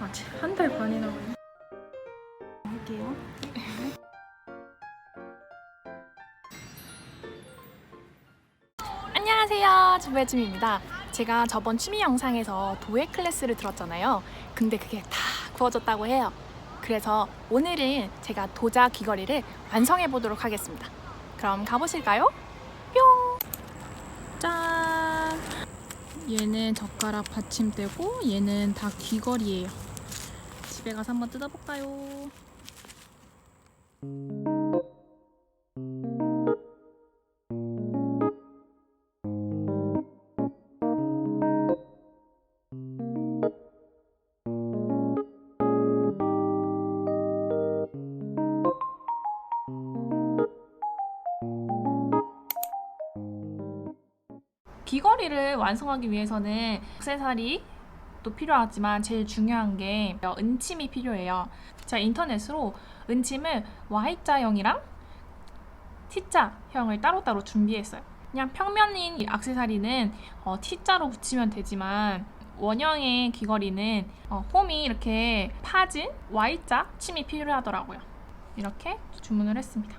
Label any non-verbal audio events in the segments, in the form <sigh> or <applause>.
아직 한달 반이나 걸려. 할게요. 안녕하세요. 주배줌입니다. 제가 저번 취미 영상에서 도예 클래스를 들었잖아요. 근데 그게 다 구워졌다고 해요. 그래서 오늘은 제가 도자 귀걸이를 완성해 보도록 하겠습니다. 그럼 가보실까요? 뿅! 짠! 얘는 젓가락 받침대고 얘는 다 귀걸이에요. 집에 가서 한번 뜯어볼까요? 귀걸이를 완성하기 위해서는 액세서리 도 필요하지만 제일 중요한 게 은침이 필요해요. 제가 인터넷으로 은침을 Y자형이랑 T자형을 따로따로 준비했어요. 그냥 평면인 이 액세서리는 어, T자로 붙이면 되지만 원형의 귀걸이는 어, 홈이 이렇게 파진 Y자 침이 필요하더라고요. 이렇게 주문을 했습니다.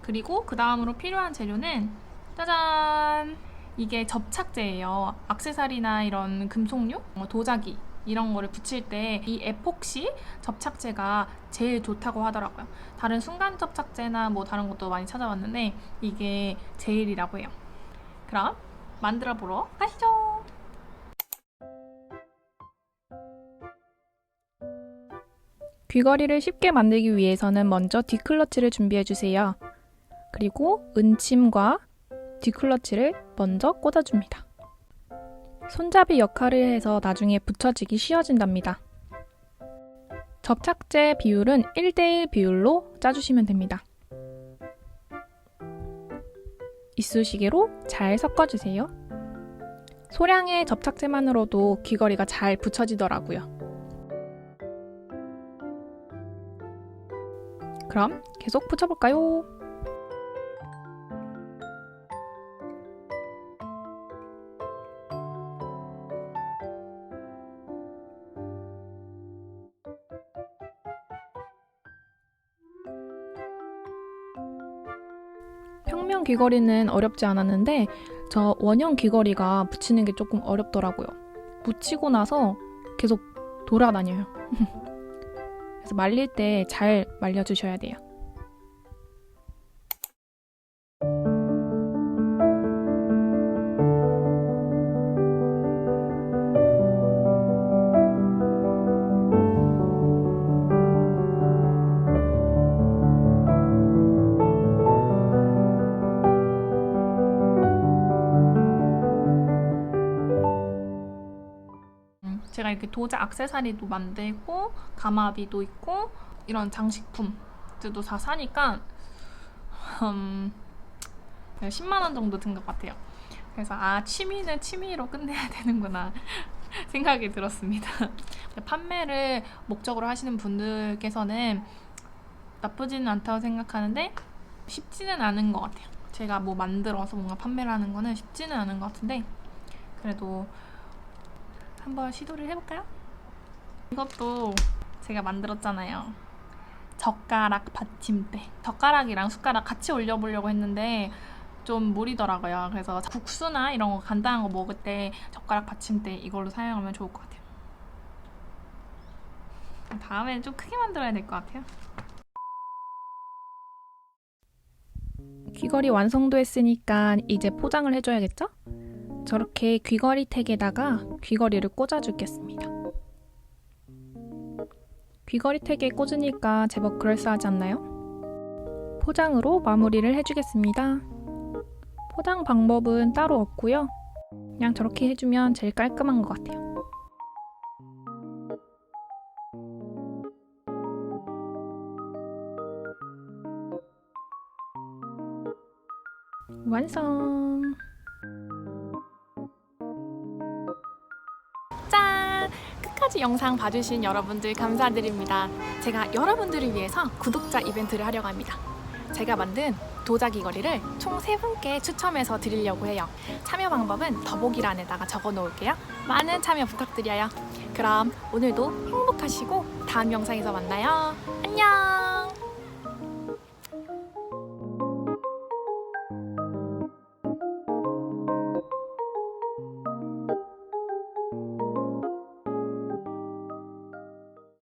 그리고 그 다음으로 필요한 재료는 짜잔! 이게 접착제예요. 악세사리나 이런 금속류, 뭐 도자기 이런 거를 붙일 때 이 에폭시 접착제가 제일 좋다고 하더라고요. 다른 순간 접착제나 뭐 다른 것도 많이 찾아봤는데 이게 제일이라고 해요. 그럼 만들어 보러 가시죠. 귀걸이를 쉽게 만들기 위해서는 먼저 뒷클러치를 준비해 주세요. 그리고 은침과 뒷클러치를 먼저 꽂아줍니다. 손잡이 역할을 해서 나중에 붙여지기 쉬워진답니다. 접착제 비율은 1대1 비율로 짜주시면 됩니다. 이쑤시개로 잘 섞어주세요. 소량의 접착제만으로도 귀걸이가 잘 붙여지더라고요. 그럼 계속 붙여볼까요? 평면 귀걸이는 어렵지 않았는데 저 원형 귀걸이가 붙이는 게 조금 어렵더라고요. 붙이고 나서 계속 돌아다녀요. <laughs> 그래서 말릴 때 잘 말려주셔야 돼요. 제가 이렇게 도자 액세서리도 만들고 가마비도 있고 이런 장식품들도 다 사니까 음, 10만 원 정도 든 것 같아요. 그래서 아 취미는 취미로 끝내야 <laughs> 되는구나 <laughs> 생각이 들었습니다. 판매를 목적으로 하시는 분들께서는 나쁘지는 않다고 생각하는데 쉽지는 않은 것 같아요. 제가 뭐 만들어서 뭔가 판매를 하는 거는 쉽지는 않은 것 같은데 그래도 한번 시도를 해볼까요? 이것도 제가 만들었잖아요. 젓가락 받침대. 젓가락이랑 숟가락 같이 올려보려고 했는데 좀 무리더라고요. 그래서 국수나 이런 거 간단한 거 먹을 때 젓가락 받침대 이걸로 사용하면 좋을 것 같아요. 다음에는 좀 크게 만들어야 될 것 같아요. 귀걸이 완성도 했으니까 이제 포장을 해줘야겠죠? 저렇게 귀걸이 택에다가 귀걸이를 꽂아주겠습니다. 귀걸이 택에 꽂으니까 제법 그럴싸하지 않나요? 포장으로 마무리를 해주겠습니다. 포장 방법은 따로 없고요. 그냥 저렇게 해주면 제일 깔끔한 것 같아요. 완성! 끝까지 영상 봐주신 여러분들 감사드립니다. 제가 여러분들을 위해서 구독자 이벤트를 하려고 합니다. 제가 만든 도자기 거리를 총 3분께 추첨해서 드리려고 해요. 참여 방법은 더보기란에다가 적어 놓을게요. 많은 참여 부탁드려요. 그럼 오늘도 행복하시고 다음 영상에서 만나요. 안녕!